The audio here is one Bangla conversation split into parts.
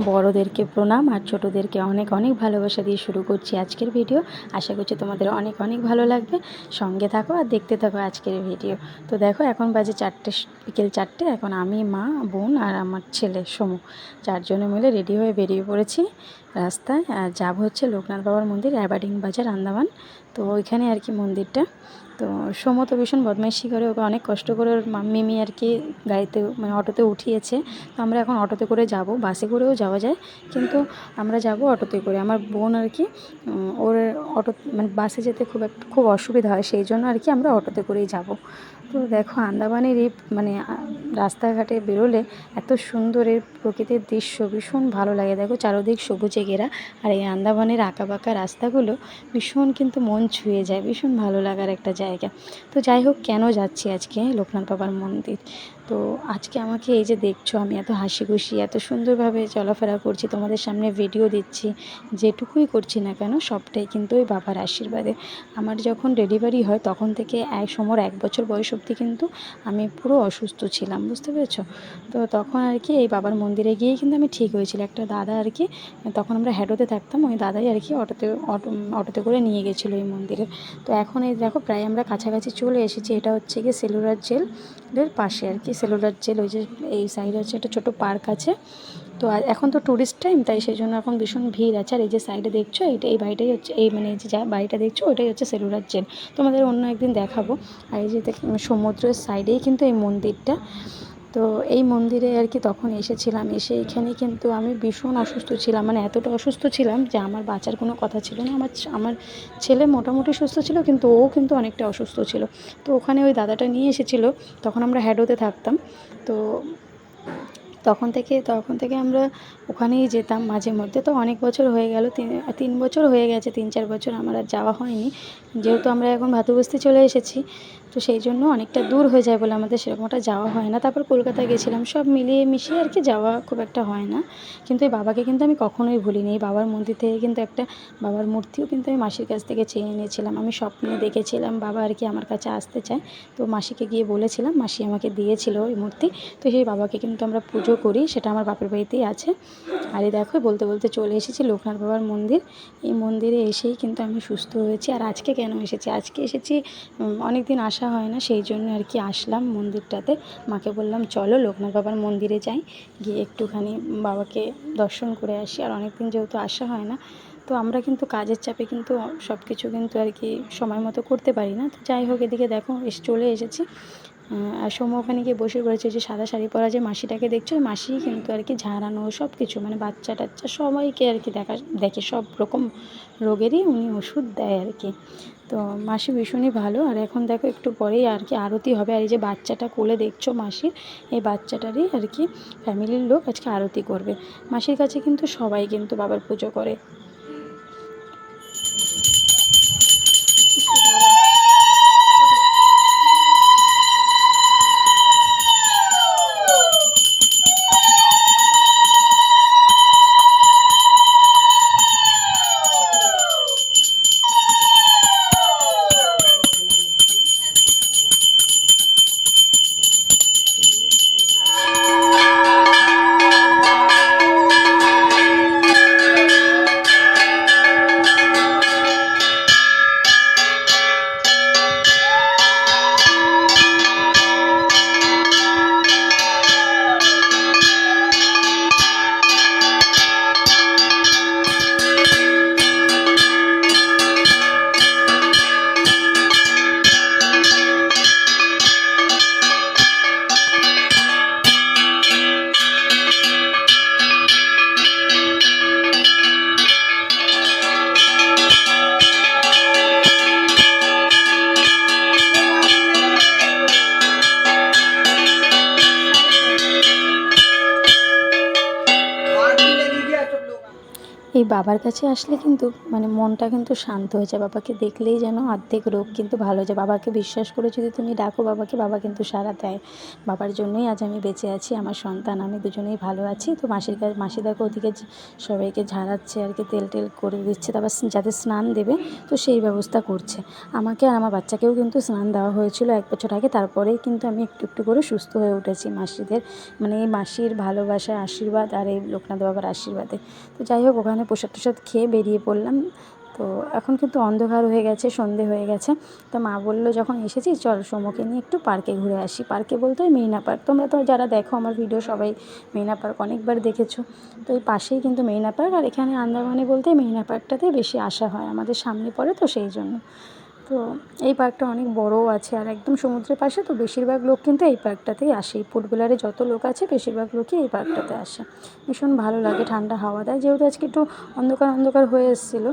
বড়োদেরকে প্রণাম আর ছোটোদেরকে অনেক অনেক ভালোবাসা দিয়ে শুরু করছি আজকের ভিডিও। আশা করছি তোমাদের অনেক অনেক ভালো লাগবে। সঙ্গে থাকো আর দেখতে থাকো আজকের ভিডিও। তো দেখো, এখন বাজে চারটে, বিকেল চারটে। এখন আমি, মা, বোন আর আমার ছেলে সমু। চারজনে মিলে রেডি হয়ে বেরিয়ে পড়েছি রাস্তায়। আর যাব হচ্ছে লোকনাথ বাবার মন্দির, অ্যাবাডিং বাজার, আন্দামান। তো ওইখানে আর কি মন্দিরটা। তো সোমো তো ভীষণ বদমাইশি করে, ওকে অনেক কষ্ট করে ওর মিমি আর কি গাড়িতে মানে অটোতে উঠিয়েছে। তো আমরা এখন অটোতে করে যাব, বাসে করেও যাওয়া যায়, কিন্তু আমরা যাব অটোতে করে। আমার বোন আর কি ওর অটো মানে বাসে যেতে খুব একটা খুব অসুবিধা হয়, সেই জন্য আর কি আমরা অটোতে করেই যাব। তো দেখো আন্দামানের এই মানে রাস্তাঘাটে বেরোলে এত সুন্দর এর প্রকৃতির দৃশ্য ভীষণ ভালো লাগে। দেখো চারোদিক সবুজে ঘেরা আর এই আন্দামানের আঁকাবাঁকা রাস্তাগুলো ভীষণ কিন্তু মন ছুঁয়ে যায়, ভীষণ ভালো লাগার একটা জায়গা। তো যাই হোক, কেন যাচ্ছি আজকে? লোকনাথ বাবার মন্দির। তো আজকে আমাকে এই যে দেখছ, আমি এত হাসি খুশি এত সুন্দরভাবে চলাফেরা করছি, তোমাদের সামনে ভিডিও দিচ্ছি, যেটুকুই করছি না কেন, সবটাই কিন্তু ওই বাবার আশীর্বাদে। আমার যখন ডেলিভারি হয়, তখন থেকে এক সময় এক বছর বয়স অবধি কিন্তু আমি পুরো অসুস্থ ছিলাম, বুঝতে পেরেছ? তো তখন আর কি এই বাবার মন্দিরে গিয়েই কিন্তু আমি ঠিক হয়েছিল একটা দাদা আর কি, তখন আমরা হ্যাডোতে থাকতাম, ওই দাদাই আর কি অটোতে, অটো, অটোতে করে নিয়ে গেছিল এই মন্দিরে। তো এখন এই দেখো, প্রায় আমরা কাছাকাছি চলে এসেছি, এটা হচ্ছে গিয়ে সেলুলার জেলের পাশে আর কি। সেলুলার জেল ওই যে এই সাইডে হচ্ছে একটা ছোটো পার্ক আছে। তো আর এখন তো ট্যুরিস্ট টাইম তাই সেই জন্য এখন ভীষণ ভিড় আছে। আর এই যে সাইডে দেখছ, এইটা এই বাড়িটাই হচ্ছে এই মানে এই যে যা বাড়িটা দেখছ, ওইটাই হচ্ছে সেলুলার জেল তোমাদের অন্য একদিন দেখাবো। আর এই যে সমুদ্রের সাইডেই কিন্তু এই মন্দিরটা। তো এই মন্দিরে আর কি তখন এসেছিলাম। এসে এখানে কিন্তু আমি ভীষণ অসুস্থ ছিলাম। মানে এতটা অসুস্থ ছিলাম যে আমার বাঁচার কোনো কথা ছিল না। আমার আমার ছেলে মোটামুটি সুস্থ ছিল কিন্তু ও কিন্তু অনেকটা অসুস্থ ছিল। তো ওখানে ওই দাদাটা নিয়ে এসেছিল। তখন আমরা হ্যাডোতে থাকতাম। তো তখন থেকে তখন থেকে আমরা ওখানেই যেতাম মাঝে মধ্যে। তো অনেক বছর হয়ে গেল। তিন তিন বছর হয়ে গেছে, তিন, চার বছর আমার আর যাওয়া হয়নি। যেহেতু আমরা এখন ভাতুবস্তি চলে এসেছি তো সেই জন্য অনেকটা দূর হয়ে যায় বলে আমাদের সেরকম একটা যাওয়া হয় না। তারপর কলকাতা গেছিলাম, সব মিলিয়ে মিশিয়ে আর কি যাওয়া খুব একটা হয় না। কিন্তু এই বাবাকে কিন্তু আমি কখনোই ভুলিনি। এই বাবার মন্দির থেকে কিন্তু একটা বাবার মূর্তিও কিন্তু আমি মাসির কাছ থেকে চেয়ে এনেছিলাম আমি স্বপ্নে দেখেছিলাম বাবা আর কি আমার কাছে আসতে চায়। তো মাসিকে গিয়ে বলেছিলাম, মাসি আমাকে দিয়েছিল ওই মূর্তি। তো সেই বাবাকে কিন্তু আমরা পুজো করি, সেটা আমার বাপের বাড়িতেই আছে। আর এই দেখো, বলতে বলতে চলে এসেছি লোকনাথ বাবার মন্দির। এই মন্দিরে এসেই কিন্তু আমি সুস্থ হয়েছি। আর আজকে কেন এসেছি? আজকে এসেছি অনেক দিন আসা হয় না, সেই জন্য আর কি আসলাম মন্দিরটাতে। মাকে বললাম, চলো লোকনাথ বাবার মন্দিরে যাই। গিয়ে একটুখানি বাবাকে দর্শন করে আসি। আর অনেকদিন যেহেতু আসা হয় না, তো আমরা কিন্তু কাজের চাপে কিন্তু সব কিছু কিন্তু আর কি সময় মতো করতে পারি না। তো যাই হোক, এদিকে দেখো, এসে, চলে এসেছি। আর সময় ওখানে গিয়ে বসে পড়েছে যে সাদা শাড়ি পরা যে মাসিটাকে দেখছ মাসিই কিন্তু আর কি ঝাড়ানো সব কিছু মানে বাচ্চা টাচ্চা সবাইকে আর কি দেখা, দেখে, সব রকম রোগেরই উনি ওষুধ দেয় আর কি। তো মাসি ভীষণই ভালো, আর এখন দেখো একটু পরেই আর কি আরতি হবে, আর এই যে বাচ্চাটা কোলে দেখছ মাসির, এই বাচ্চাটারই আর কি ফ্যামিলির লোক আজকে আরতি করবে। মাসির কাছে কিন্তু সবাই কিন্তু বাবার পুজো করে। বাবার কাছে আসলে কিন্তু মানে মনটা কিন্তু শান্ত হয়ে যায়। বাবাকে দেখলেই যেন অর্ধেক রোগ কিন্তু ভালো হয়ে যায়। বাবাকে বিশ্বাস করে যদি তুমি ডাকো, বাবাকে বাবা কিন্তু সাড়া দেয়। বাবার জন্যই আজ আমি বেঁচে আছি, আমার সন্তান, আমি দুজনেই ভালো আছি। তো মাসির কাছে, মাসি দেখো ওদিকে সবাইকে ঝাড়াচ্ছে, আর কি তেল টেল করে দিচ্ছে, তারপর যাতে স্নান দেবে, তো সেই ব্যবস্থা করছে। আমাকে আর আমার বাচ্চাকেও কিন্তু স্নান দেওয়া হয়েছিল এক বছর আগে। তারপরেই কিন্তু আমি একটু একটু করে সুস্থ হয়ে উঠেছি মাসিদের মানে এই মাসির ভালোবাসা আশীর্বাদ আর এই লোকনাথ বাবার আশীর্বাদে। তো যাই হোক, ওখানে প্রসাদ টসাদ খেয়ে বেরিয়ে পড়লাম। তো এখন কিন্তু অন্ধকার হয়ে গেছে, সন্ধে হয়ে গেছে। তো মা বলল, যখন এসেছি, চল সোমোকে নিয়ে একটু পার্কে ঘুরে আসি। পার্কে বলতে ওই মেইনা পার্ক। তোমরা তো যারা দেখো আমার ভিডিও, সবাই মেইনা পার্ক অনেকবার দেখেছ। তো এই পাশেই কিন্তু মেইনা পার্ক, আর এখানে আন্দামানে বলতে মেইনা পার্কটাতে বেশি আসা হয়, আমাদের সামনে পড়ে তো সেই জন্য। তো এই পার্কটা অনেক বড়ও আছে আর একদম সমুদ্রের পাশে, তো বেশিরভাগ লোক কিন্তু এই পার্কটাতেই আসে। এই ফুটবলারে যত লোক আছে, বেশিরভাগ লোকই এই পার্কটাতে আসে। ভীষণ ভালো লাগে, ঠান্ডা হাওয়া দেয়। যেহেতু আজকে একটু অন্ধকার অন্ধকার হয়ে এসেছিল,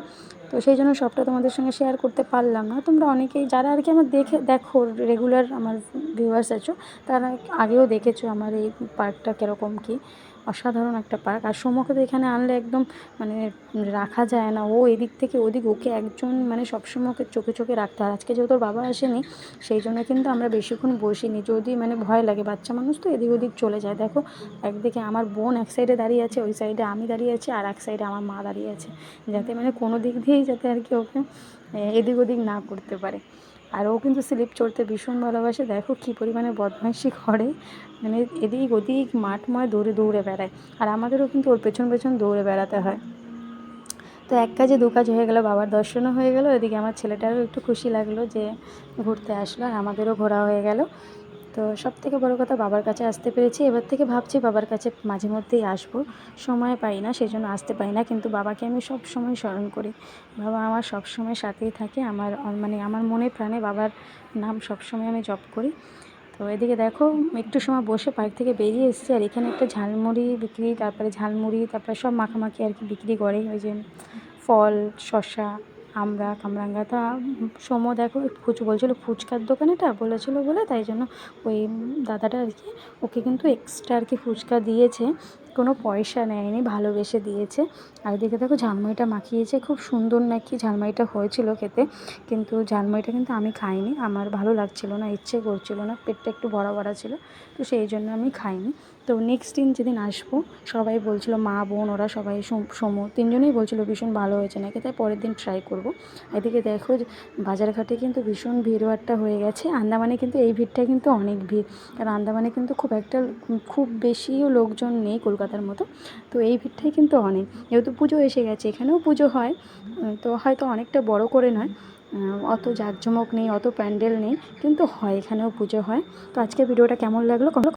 তো সেই জন্য সবটা তোমাদের সঙ্গে শেয়ার করতে পারলাম না। তোমরা অনেকেই, যারা আর কি আমার দেখে, দেখো রেগুলার আমার ভিউয়ার্স আছো, তারা আগেও দেখেছ আমার এই পার্কটা কীরকম কী। অসাধারণ একটা পার্ক। আর সমকে তো এখানে আনলে একদম মানে রাখা যায় না। ও এদিক থেকে ওদিক, ওকে একজন মানে সবসময় ওকে চোখে চোখে রাখতে হয়। আজকে যেহেতু ওর বাবা আসেনি, সেই জন্য কিন্তু আমরা বেশিক্ষণ বসিনি। যদি মানে ভয় লাগে, বাচ্চা মানুষ তো এদিক ওদিক চলে যায়। দেখো, একদিকে আমার বোন এক সাইডে দাঁড়িয়ে আছে, ওই সাইডে আমি দাঁড়িয়ে আছি, আর এক সাইডে আমার মা দাঁড়িয়ে আছে। যাতে মানে কোনো দিক দিয়েই যাতে আর কি ওকে এদিক ওদিক না করতে পারে। আর ও কিন্তু স্লিপ চড়তে ভীষণ ভালোবাসে। দেখো কী পরিমাণে বদমাইশি করে। মানে এদিক ওদিক মাঠময় দৌড়ে দৌড়ে বেড়ায়। আর আমাদেরও কিন্তু ওর পেছন পেছন দৌড়ে বেড়াতে হয়। তো এক কাজে দু কাজ হয়ে গেল, বাবার দর্শনও হয়ে গেল। এদিকে আমার ছেলেটারও একটু খুশি লাগল যে ঘুরতে আসলো আর আমাদেরও ঘোরা হয়ে গেল। তো সব থেকে বড়ো কথা বাবার কাছে আসতে পেরেছি। এবার থেকে ভাবছি বাবার কাছে মাঝে মধ্যেই আসব। সময় পাই না সেই জন্য আসতে পারি না। কিন্তু বাবাকে আমি সব সময় স্মরণ করি। বাবা আমার সব সময় সাথেই থাকে। আমার মানে আমার মনে প্রাণে বাবার নাম সব সময় আমি জপ করি। তো এদিকে দেখো, একটু সময় বসে পার্ক থেকে বেরিয়ে এসেছি আর এখানে একটা ঝালমুড়ি বিক্রি, তারপরে ঝালমুড়ি, তারপরে সব মাখামাখি আর কি বিক্রি করে। ওই যে ফল, শসা আমরা কামরাঙ্গা তা সোমো দেখো ফুচু বলছিলো ফুচকার দোকানেটা বলেছিলো বলে, তাই জন্য ওই দাদাটা আর কি, ওকে কিন্তু এক্সট্রা আর কি ফুচকা দিয়েছে। কোনো পয়সা নেয়নি, ভালোবেসে দিয়েছে। আর এদিকে দেখো ঝালমুড়িটা মাখিয়েছে, খুব সুন্দর নাকি ঝালমুড়িটা হয়েছিল খেতে। কিন্তু ঝালমুড়িটা কিন্তু আমি খাইনি, আমার ভালো লাগছিল না, ইচ্ছে করছিল না, পেটটা একটু ভরা ভরা ছিল, তো সেই জন্য আমি খাইনি। তো নেক্সট দিন যেদিন আসব, সবাই বলছিল মা, বোন, ওরা সবাই সমু, তিনজনেই বলছিলো ভীষণ ভালো হয়েছে নাকি, তাই পরের দিন ট্রাই করব। এদিকে দেখো বাজারঘাটে কিন্তু ভীষণ ভিড়ভাট্টা হয়ে গেছে, আন্দামানে কিন্তু এই ভিড়টা কিন্তু অনেক ভিড়। কারণ আন্দামানে কিন্তু খুব একটা, খুব বেশিও লোকজন নেই কলকাতার মতো। তো এই ভিড়টাই কিন্তু অনেক। যেহেতু পুজো এসে গেছে, এখানেও পুজো হয়। তো হয়তো অনেকটা বড় করে নয়। অত জাঁকজমক নেই, অত প্যান্ডেল নেই, কিন্তু হয়, এখানেও পুজো হয়। তো আজকে ভিডিওটা কেমন লাগল?